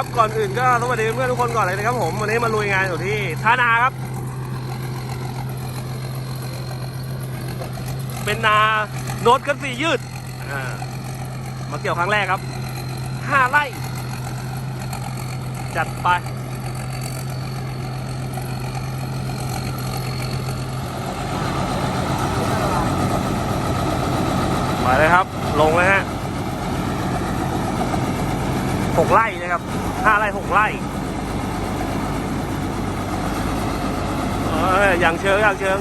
ครับก่อนอื่นก็สวัสดีเพื่อนทุกคนก่อนเลยนะครับ ผมวันนี้มาลุยงานอยู่ที่ท่านาครับ เป็นนาโน้ตกันสียืดมาเกี่ยวครั้งแรกครับห้าไร่จัดไปมาเลยครับ ลงเลยฮะหกไร่ ห้าไร่หกไร่เอออย่างเชิงอย่างเชิง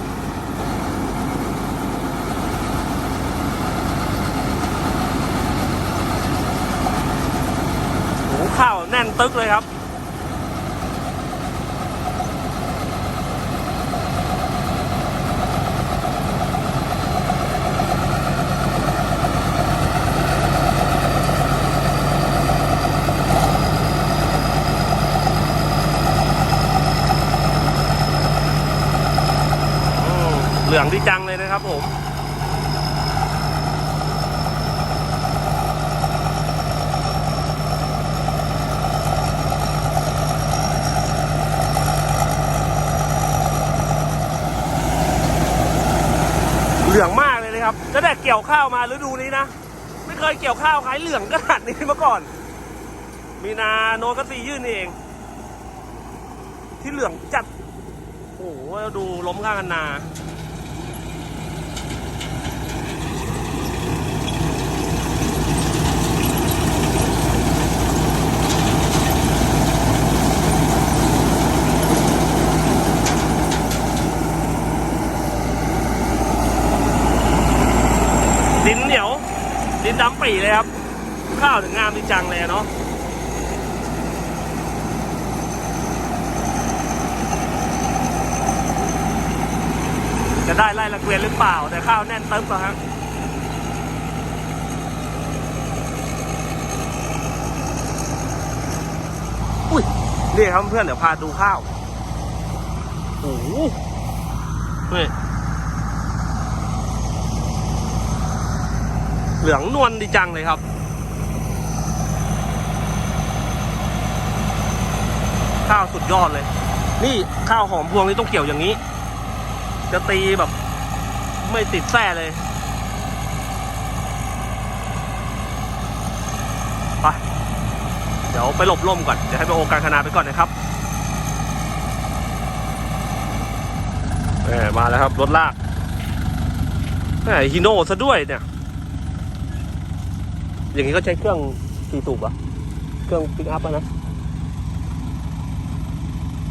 โอ้ข้าวแน่นตึกเลยครับ อืมเห ลืองดีจังเลยนะครับผมเหลืองมากเลยนะครับตั้งแต่เกี่ยวข้าวมาฤดูนี้นะ ไม่เคยเกี่ยวข้าวขายเหลืองขนาดนี้มาก่อน มีนาโนกสียื่นเอง ที่เหลืองจัด โอ้โห ดูล้มข้างกันนา ดินเหนียว ดินดำ ปีเลยครับ ข้าวถึงงามดีจังเลยเนาะจะได้ไล่ละเกวียนหรือเปล่า แต่ข้าวแน่นเติมอะฮะอุ้ยนี่ครับเพื่อนเดี๋ยวพาดูข้าวโอ้โหนี่ เหลืองนวลดีจังเลยครับ ข้าวสุดยอดเลย นี่ข้าวหอมพวงนี่ต้องเกี่ยวอย่างนี้ จะตีแบบ ไม่ติดแส้เลยไปเดี๋ยวไปหลบร่มก่อน เดี๋ยวให้ไปโอการคณาไปก่อนนะครับมาแล้วครับ รถลากแหมฮิโน่ซะด้วยเนี่ย อย่างนี้ก็ใช้เครื่องสี่สูบอะเครื่องปิกอัพอะนะ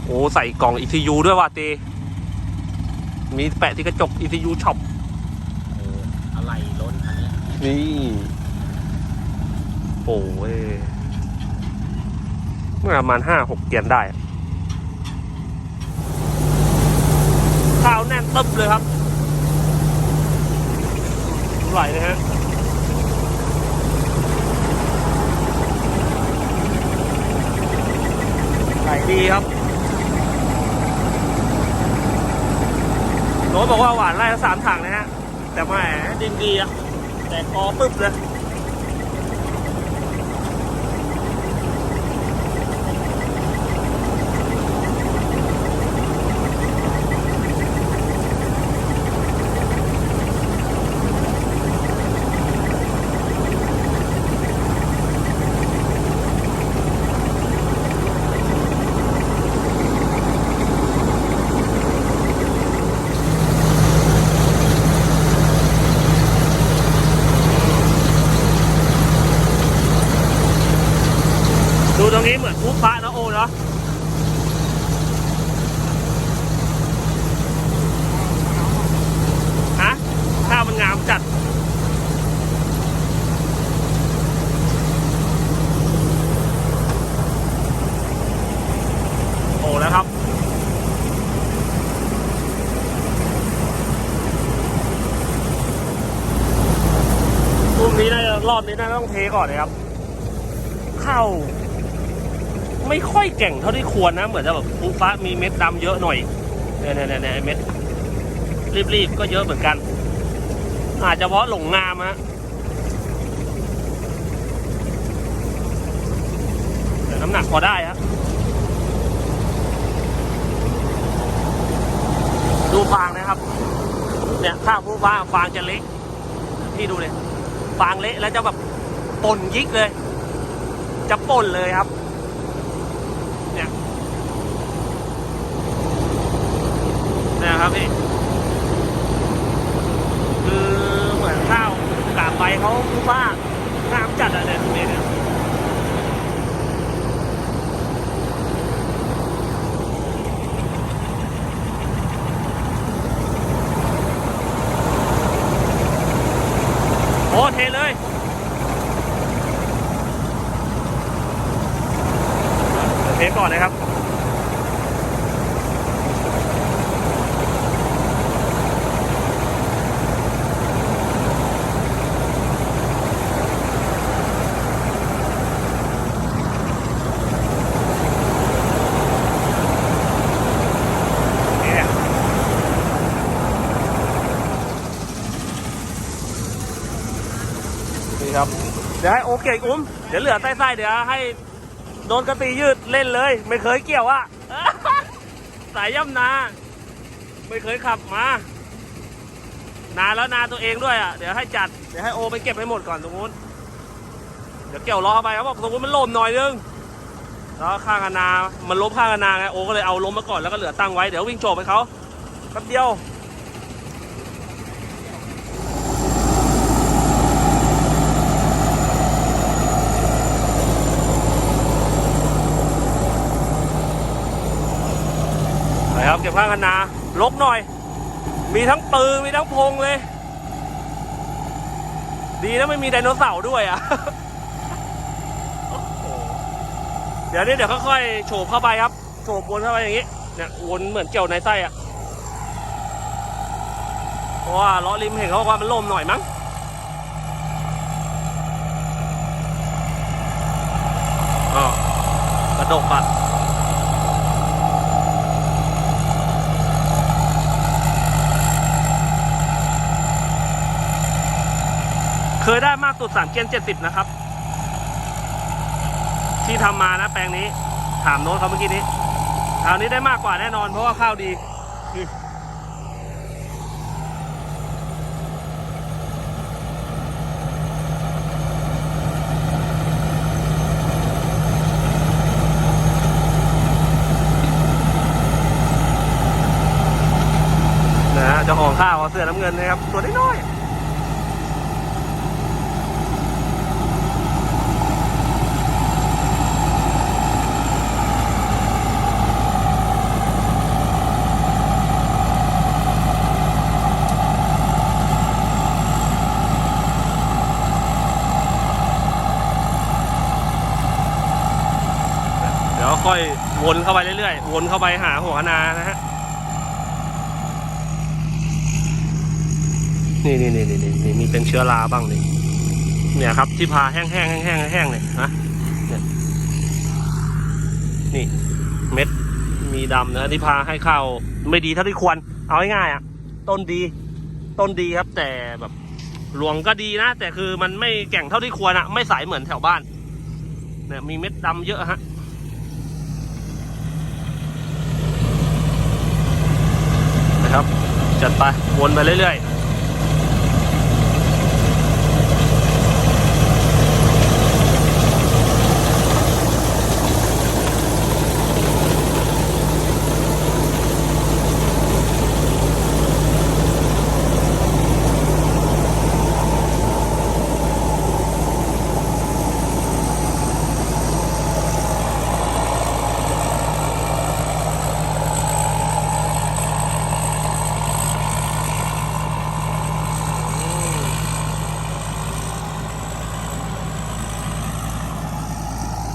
โอ้ ใส่กล่อง ECU ด้วยว่ะเต มีแปะที่กระจก ECU Shop เอออะไรล้นคันนี้นี่โอ้ยเมื่อประมาณห้าหกเกียนได้ข้าวแน่นตึ๊บเลยครับไหลนะฮะ ไหล ดีครับโน้ตบอกว่าหวานไร่ละสามถังนะฮะ แต่แหมดินดีอะแต่คอปึ๊บเลย ดูตรงนี้เหมือนพุพระนะโอเนาะฮะข้าวมันงามจัด โอ้แล้วครับ รุ่มนี้น่าจะรอบนี้น่าจะต้องเท ก่อนเลยครับ เข้าไม่ค่อยแก่งเท่าที่ควรนะ เหมือนจะแบบปุ๊ฟ้ามีเม็ดดำเยอะหน่อยเนี่ยเนี่ยเนี่ยเนี่ยเม็ดรีบๆก็เยอะเหมือนกัน อาจจะเพราะหลงงามฮะเอน้ำหนักพอได้ฮะดูฟางนะครับ เนี่ยข้าวผู้ฟางฟางจะเล็กพี่ดูเลยฟางเละแล้วจะแบบ ป่นยิกเลย จะป่นเลยครับ เนี่ยนะครับพี่คือเหมือนข้าวกาบใบเขาผู้ฟ้างามจัดอะเนี่ยตรงนี้เนี่ย โอ้เทเลย เท ก่อนเลยครับเนี่ยนี่ครับ เดี๋ยวให้โอเคอุ้ม เดี๋ยวเหลือใต้ๆเดี๋ยวให้ โดนกระตียืดเล่นเลย ไม่เคยเกี่ยวอะสายย่ำนา ไม่เคยขับมา นาแล้วนาตัวเองด้วยอะเดี๋ยวให้จัด เดี๋ยวให้โอไปเก็บให้หมดก่อนตรงนู้น เดี๋ยวเกี่ยวล้อไปเขาบอกตรงนู้นมันลมหน่อยนึง แล้วข้างนา มันล้มข้างนาไง โอก็เลยเอาล้มมาก่อนแล้วก็เหลือตั้งไว้ เดี๋ยววิ่งโฉบไปเขาแป๊บเดียว นะครับเก็บข้างคนาลกหน่อย มีทั้งปืนมีทั้งพงเลย ดีนะไม่มีไดโนเสาร์ด้วยอะเดี๋ยวนี้เดี๋ยวค่อยๆโฉบเข้าไปครับโฉบวนเข้าไปอย่างนี้เนี่ยวนเหมือนเกี่ยวในไส้อะเพราะว่าล้อริมเห็นเขาว่ามันล่มหน่อยมั้งก็กระดกอะ ยได้มากสุดสามเกียนเจ็ดสิบนะครับ ที่ทำมานะแปลงนี้ ถามโน้ตเขาเมื่อกี้นี้คราวนี้ได้มากกว่าแน่นอน เพราะว่าข้าวดีนะฮะเจ้าขอข้าวเสื้อน้ำเงินนะครับตัวนี้อยๆ เดี๋ยวค่อย วนเข้าไปเรื่อยๆ วนเข้าไปหาหัวนานะฮะ นี่นี่นี่นี่นี่มีเป็นเชื้อราบ้างนี่เนี่ยครับที่พาแห้งแห้งแห้งแห้งแห้งเนี่ยนะเนี่ยนี่เม็ดมีดำนะที่พาให้ข้าวไม่ดีเท่าที่ควร เอาง่ายๆอะ ต้นดี ต้นดีครับ แต่แบบรวงก็ดีนะ แต่คือมันไม่แก่งเท่าที่ควรอะไม่ใสเหมือนแถวบ้านเนี่ยมีเม็ดดำเยอะฮะ นะครับ จัดไปวนไปเรื่อยๆ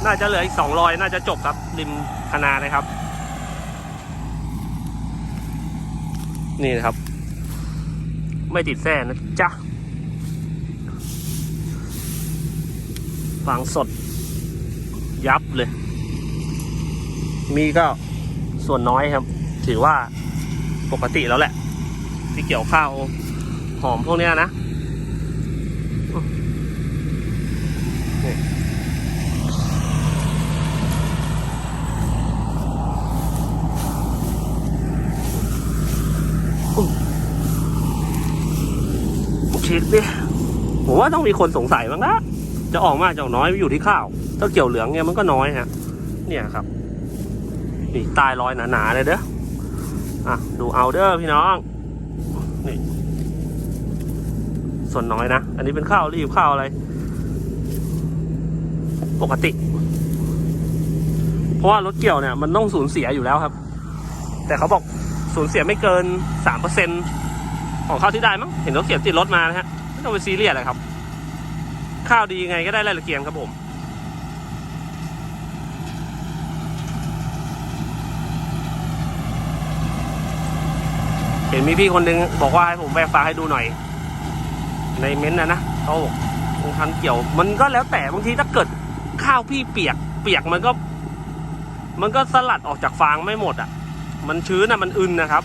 น่า จะเหลืออีกสองรอยน่าจะจบครับริมคณานะครับ นี่นะครับ ไม่ติดแส้นะจ๊ะฝังสด ยับเลย มีก็ส่วนน้อยครับ ถือว่าปกติแล้วแหละ ที่เกี่ยวข้าวหอมพวกเนี้ยนะ น ช็คดิ ผมว่าต้องมีคนสงสัยบ้างนะจะออกมากจะออกน้อยอยู่ที่ข้าว ถ้าเกี่ยวเหลืองเนี่ยมันก็น้อยฮะ เนี่ยครับ นี่ตายรอยหนาๆเลยเด้อ อะ ดูเอาเด้อพี่น้อง นี่ ส่วนน้อยนะ อันนี้เป็นข้าวรีบข้าวอะไร ปกติ เพราะว่ารถเกี่ยวเนี่ย มันต้องสูญเสียอยู่แล้วครับ แต่เขาบอกสูญเสียไม่เกินสามเปอร์เซ็นของข้าวที่ได้มั้ง เห็นเขาเขียนติดรถมานะฮะ ต้องไปซีเรียสเลยครับ ข้าวดียังไงก็ได้ไร่ละเกียงครับผมเห็นมีพี่คนนึงบอกว่าให้ผมแบกฟ้าให้ดูหน่อย ในเม้นต์นะนะเขาบอกบางครั้งเกี่ยว มันก็แล้วแต่บางทีถ้าเกิดข้าวพี่เปียก เปียกมันก็ มันก็สลัดออกจากฟางไม่หมดอะ มันชื้นอะมันอึนนะครับ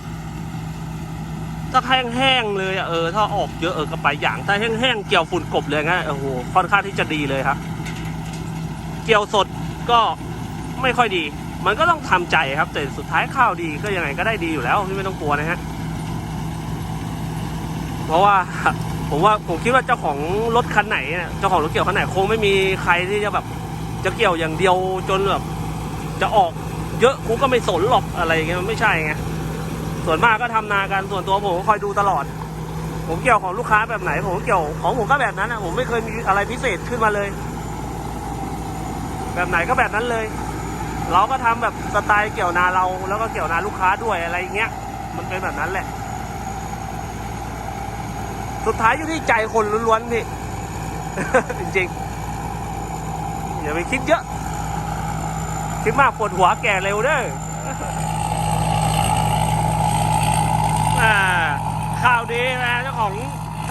ถ้าแห้งๆเลยเออถ้าออกเยอะเออก็ไปอย่าง ถ้าแห้งๆเกี่ยวฝุ่นกบเลยงั้นโอ้โหค่อนข้างที่จะดีเลยครับ เกี่ยวสดก็ไม่ค่อยดี มันก็ต้องทำใจครับแต่สุดท้ายข้าวดีก็ยังไงก็ได้ดีอยู่แล้วพี่ไม่ต้องกลัวนะฮะเพราะว่าผมว่าผมคิดว่าเจ้าของรถคันไหนเนี่ยเจ้าของรถเกี่ยวคันไหนคงไม่มีใครที่จะแบบ จะเกี่ยวอย่างเดียวจนแบบจะออกเยอะกูก็ไม่สนหรอกอะไรเงี้ยมันไม่ใช่ไง ส่วนมากก็ทำนากันส่วนตัวผมก็คอยดูตลอด ผมเกี่ยวของลูกค้าแบบไหน ผมเกี่ยวของผมก็แบบนั้นนะผมไม่เคยมีอะไรพิเศษขึ้นมาเลย แบบไหนก็แบบนั้นเลย เราก็ทำแบบสไตล์เกี่ยวนาเรา แล้วก็เกี่ยวนาลูกค้าด้วยอะไรเงี้ย มันเป็นแบบนั้นแหละ สุดท้ายอยู่ที่ใจคนล้วนๆพี่จริงๆอย่าไปคิดเยอะ คิดมากปวดหัวแก่เร็วเด้อ อ่า ดีนะเจ้าของ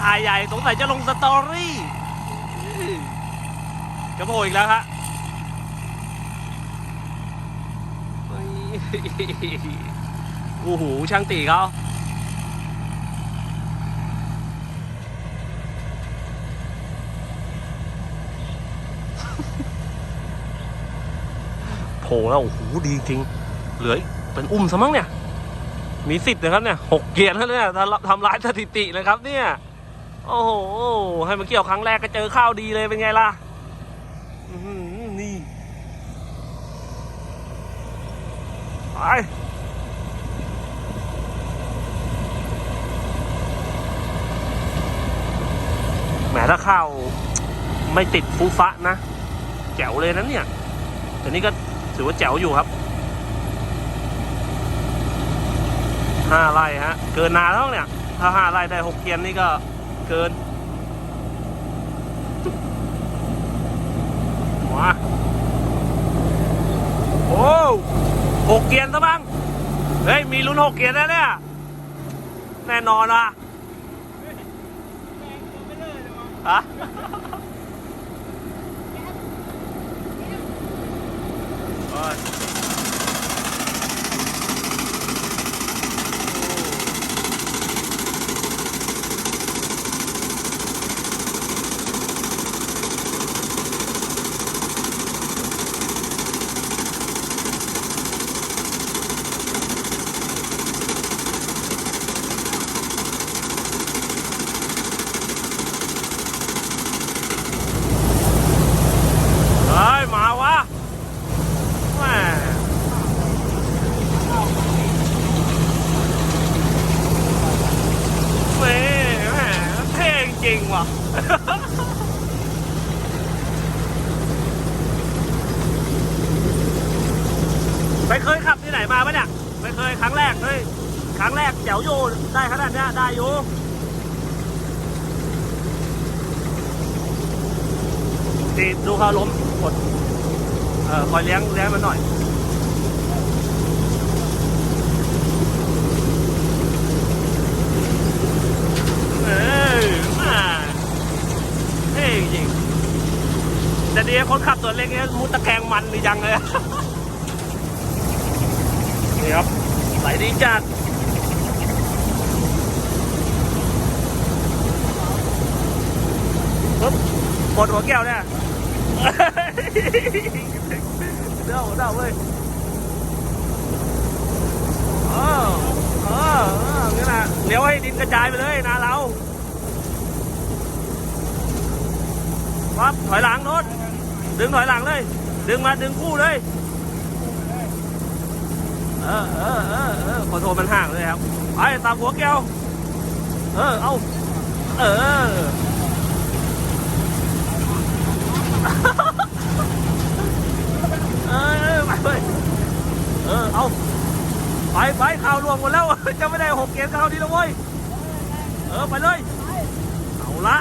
ถ่ายใหญ่สงสัยจะลงสตอรี่จะโผล่อีกแล้วฮะโอ้โหช่างตีเขาโผล่แล้วโอ้โหดีจริง เหลือเป็นอุ้มซะมั้งเนี่ย มีสิทธิ์นะครับเนี่ยหกเกียร์แล้วเนี่ยทำทำลายสถิติเลยครับเนี่ย โอ้โห ให้มาเกี่ยวครั้งแรกก็เจอข้าวดีเลยเป็นไงล่ะอื้อหือนี่ไปแหมถ้าข้าวไม่ติดฟูฟะนะ แจ๋วเลยนะเนี่ยแต่นี่ก็ถือว่าแจ๋วอยู่ครับ ห้าไร่ฮะ เกินนาแล้วเนี่ย ถ้าห้าไร่ได้หกเกียนนี่ก็เกินมาโอ้หกเกียนซะบ้าง เฮ้ย มีลุ้นหกเกียนแล้วเนี่ย แน่นอนว่ะฮะอย เฮ้ย มาวะแหม่แหม่แหม่เท่จริงว่ะ ไม่เคยขับที่ไหนมาปะเนี่ย ไม่เคยครั้งแรกเฮ้ย ครั้งแรกแจ๋วอยู่ ได้ขนาดเนี้ยได้ อยู่ตีดูเขาล้มกดเออคอยเลี้ยงเลี้ยงมันหน่อยเอ้ยมาเท่จริงแต่ดีคนขับตัวเล็กเนี่ยมุดตะแคงมันดีจังเลยนี่ครับไหลดีจัดปุ๊บ กดหัวแก้วเนี่ยเด้าเด้าเว้ยเออเออเอองั้นะเลี้ยวให้ดินกระจายไปเลยนาเราปั๊บถอยหลังโน้ตดึงถอยหลังเลย ดึงมาดึงคู่เลย เออเออเออเออขอโทษมันห่างเลยครับ ไปตามหัวแก้ว เออ เอา เออ เออไปเลยเออเอาไปไปข่าวรวมหมดแล้ว จะไม่ได้หกเกมข่าวนี้แล้วเว้ยเออไปเลยเอาละ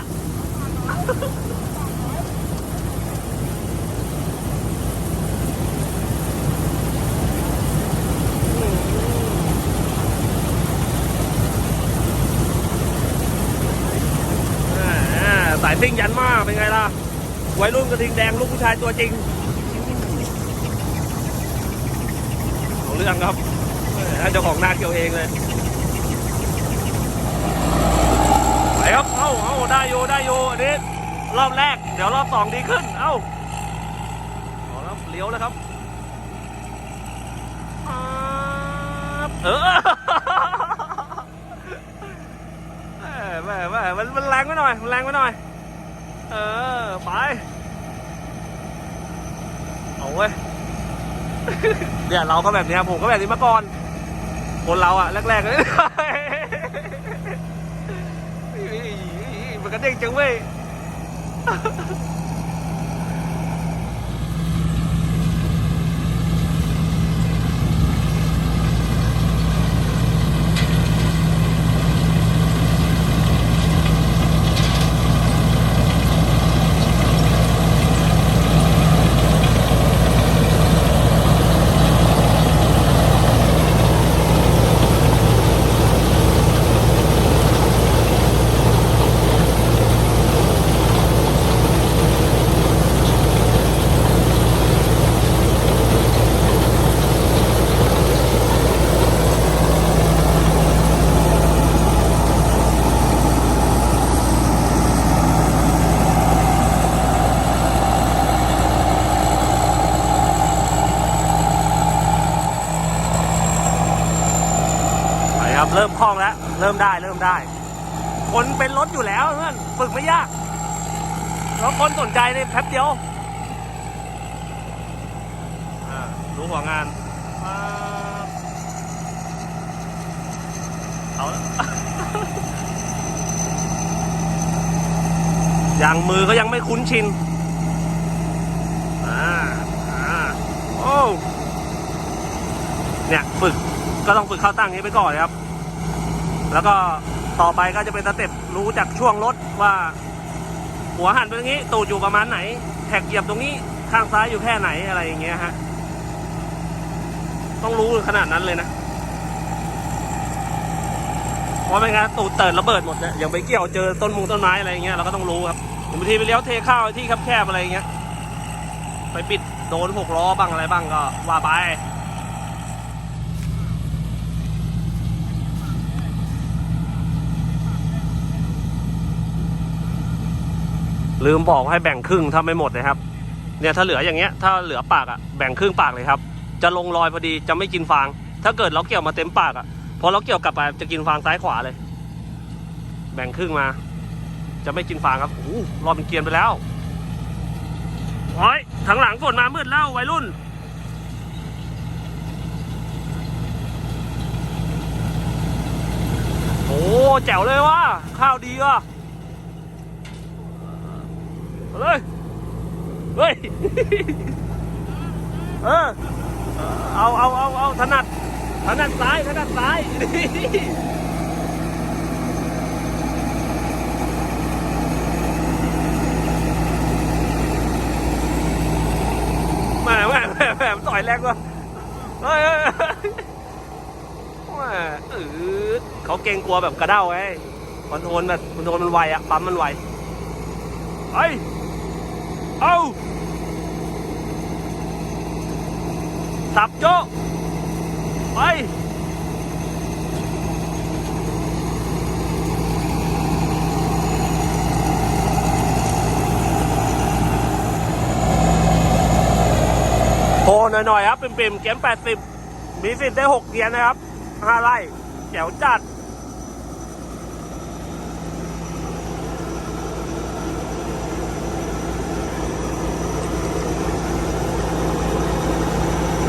สายซิ่งยันมากเป็นไงล่ะ วัยรุ่นกระทิงแดงลูกผู้ชายตัวจริงเอาเรื่องครับเออเจ้าของหน้าเกี่ยวเองเลยไปครับเอ้าเอ้าได้โยได้โยอันนี้รอบแรก เดี๋ยวรอบสองดีขึ้น เอ้าเอาแล้วเลี้ยวแล้วครับเออแม่แม่แม่มันมันแรงไปหน่อยมันแรงไปหน่อย เออ ไป เอาเว้ย เนี่ยเราก็แบบเนี้ยผมก็แบบนี้มาก่อน คนเราอะแรกๆเลยมันก็เด้งจังเว้ย ครับเริ่มคล่องแล้ว เริ่มได้เริ่มได้ คนเป็นรถอยู่แล้วเพื่อนฝึกไม่ยาก แล้วคนสนใจในแป๊บเดียวอ่าดูหัวงานเอาละอย่างมือก็ยังไม่คุ้นชินอ่าอ่าโอ้เนี่ย ฝึกก็ต้องฝึกเข้าตั้งนี้ไปก่อนครับ แล้วก็ต่อไปก็จะเป็นสเต็ปรู้จากช่วงรถว่า หัวหันไปตรงนี้ตูดอยู่ประมาณไหน แท็กเหยียบตรงนี้ข้างซ้ายอยู่แค่ไหนอะไรอย่างเงี้ยฮะต้องรู้ขนาดนั้นเลยนะเพราะไม่งั้นตูดเติร์ดระเบิดหมดเนี่ยอย่างไปเกี่ยวเจอต้นมุงต้นไม้อะไรอย่างเงี้ยเราก็ต้องรู้ครับบางทีไปเลี้ยวเทข้าวที่แคบๆอะไรอย่างเงี้ย ไปปิดโดนหกล้อบ้างอะไรบ้างก็ว่าไป ลืมบอกให้แบ่งครึ่งถ้าไม่หมดนะครับ เนี่ยถ้าเหลืออย่างเงี้ย ถ้าเหลือปากอะ่ะแบ่งครึ่งปากเลยครับ จะลงรอยพอดีจะไม่กินฟาง ถ้าเกิดเราเกี่ยวมาเต็มปากอะ่ะพอเราเกี่ยวกลับไปจะกินฟางซ้ายขวาเลย แบ่งครึ่งมา จะไม่กินฟางครับโอ้รอบเป็นเกียนไปแล้วโอ้ยทางหลังฝนมามืดแล้ววัยรุ่นโอ้แจ๋วเลยว่ะข้าวดีว่ะ เลยเฮ้ยเออเอาเอาเอาเอาถนัดถนัดซ้ายถนัดซ้ายแม่แม่แม่แม่ต่อยแรงวะเฮ้ยเฮ้ยเฮ้ยแม่เออเขาเกรงกลัวแบบกระเด้าไงคอนโทรลแบบคอนโทรลมันไวอะปั๊มมันไวไป เอาสับโจ้ไปโทรหน่อยๆครับ ปิ่มๆเกม80 มีสิทธิ์ได้ 6เกียร์นะครับ 5 ไร่แจ๋วจัด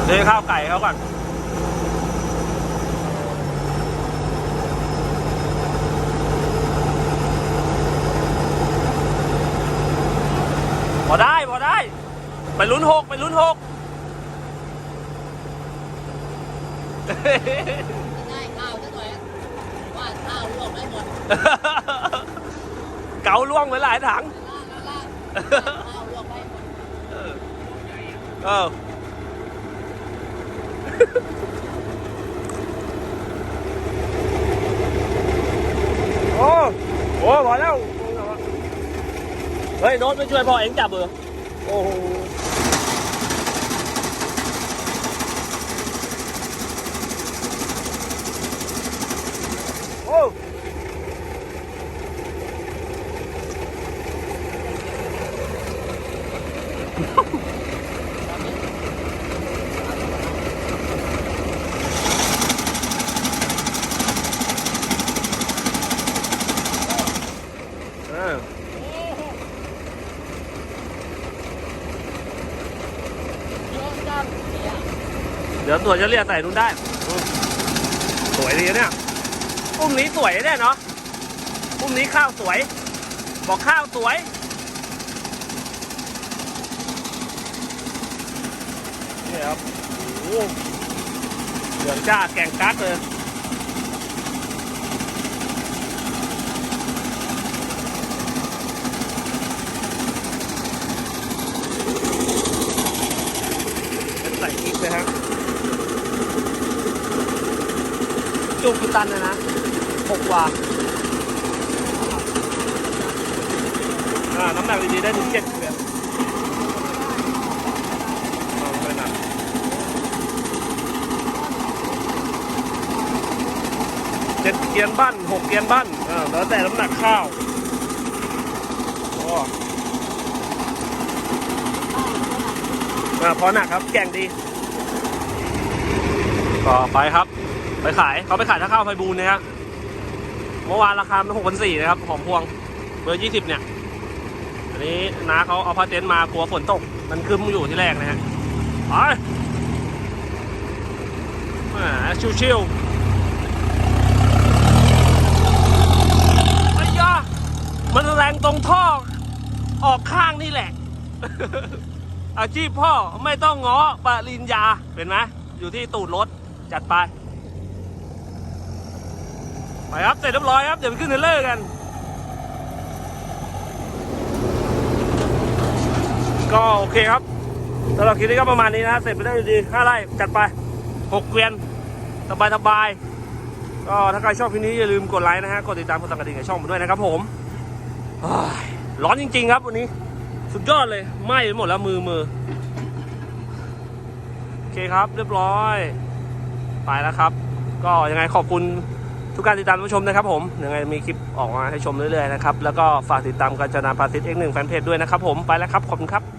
เดี๋ยวข้าวไก่เขาก่อนพอได้พอได้ ไปลุ้นหกไปลุ้นหกได้ข้าวสักหน่อยว่าข้าวลวกไม่หมดเกาล่วงไปหลายถังล่าล่าล่าข้าวลวกไม่หมดเออ โอ้โหพอแล้วเฮ้ยโน้ตไม่ช่วยพ่อเองจับเหรอโอ้โห โอ้ เออ เยอะจังเนี่ย เดี๋ยวตัวจะเรียกใส่นุ่นได้อืมสวยดีนะเนี่ยอุ้มนี้สวยนะเนี่ยเนาะอุ้มนี้ข้าวสวย บอกข้าวสวยนี่ครับโอ้โหเหลืองจ้าแกงกั๊กเลยใส่พริกเลยครั บจุกกี่ตันนะนะหกกว่าอ่าน้ำหนักดีๆได้ถึงเจ็ดเกวียเกเจ็ดเกียนบ้านหกเกียนบ้านอ่าแล้วแต่น้ำหนักข้าวโอ้อ่าพอหนักครับแกงดีก็ไปครับ ไปขายเขาไปขายถ้าข้าวไฟบูนนะฮะเมื่อวานราคาเป็นหกพันสี่นะครับหอมพวงเบอร์ยี่สิบเนี่ย อันนี้น้าเขาเอาผ้าเต็นท์มากลัวฝนตก มันคึมอยู่ที่แรกนะฮะไปแหมชิวๆไอ้ยามันแรงตรงท่อ ออกข้างนี่แหละ อาชีพพ่อไม่ต้องง้อปริญญา เป็นไหมอยู่ที่ตูดรถ จัดไป ไปครับ เสร็จเรียบร้อยครับ เดี๋ยวไปขึ้นเทรลเลอร์กัน ก็โอเคครับสำหรับคลิปนี้ก็ประมาณนี้นะ เสร็จไปได้ดีห้าไร่จัดไปหกเกวียน สบายสบายๆก็ถ้าใครชอบคลิปนี้อย่าลืมกดไลค์นะฮะ กดติดตามกดสั่งกระดิ่งกับช่องผมด้วยนะครับผมร้อนจริง ๆ ครับวันนี้ สุดยอดเลยไหม้ไปหมดแล้วมือมือโอเคครับ เรียบร้อย ไปแล้วครับ ก็ยังไงขอบคุณ ทุกการติดตามผู้ชมนะครับผมยังไงมีคลิปออกมาให้ชมเรื่อยๆนะครับ แล้วก็ฝากติดตามการจนาพาษิตเอ็กหนึ่งแฟนเพจด้วยนะครับผม ไปแล้วครับ ขอบคุณครับ